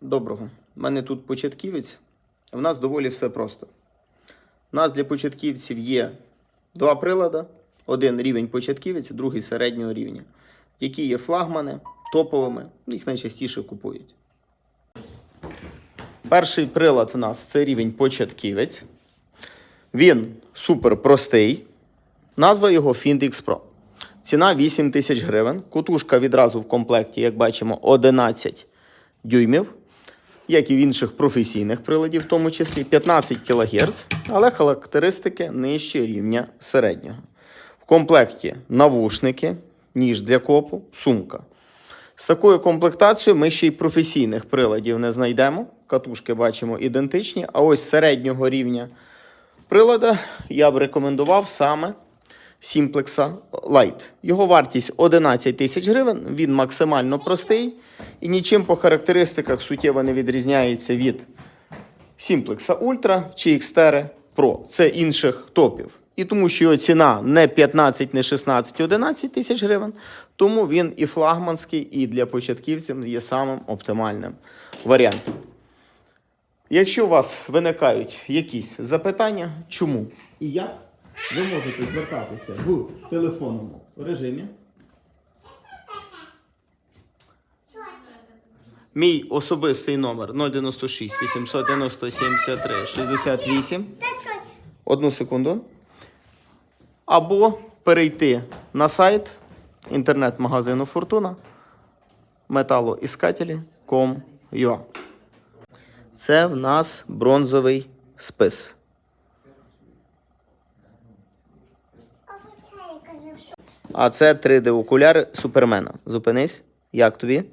Доброго. У мене тут початківець. У нас доволі все просто. У нас для початківців є два прилади: один рівень початківець, другий середнього рівня, які є флагмани, топовими, їх найчастіше купують. Перший прилад в нас це рівень початківець. Він супер простий. Назва його Findix Pro. Ціна 8 тисяч гривень. Кутушка відразу в комплекті, як бачимо, 11 дюймів, як і в інших професійних приладів, в тому числі 15 кГц, але характеристики нижче рівня середнього. В комплекті навушники, ніж для копу, сумка. З такою комплектацією ми ще й професійних приладів не знайдемо. Катушки бачимо ідентичні, а ось середнього рівня прилада я б рекомендував саме Simplex Lite. Його вартість 11 тисяч гривень, він максимально простий і нічим по характеристиках суттєво не відрізняється від Simplex Ultra чи Xterra Pro. Це інших топів. І тому що його ціна не 15, не 16, 11 тисяч гривень, тому він і флагманський, і для початківців є самим оптимальним варіантом. Якщо у вас виникають якісь запитання, чому і як, ви можете звертатися в телефонному режимі. Мій особистий номер 096 890 73 68. Одну секунду. Або перейти на сайт інтернет-магазину Фортуна металоіскателі.com.ua. Це в нас бронзовий спис. А це 3D окуляр Супермена. Зупинись. Як тобі?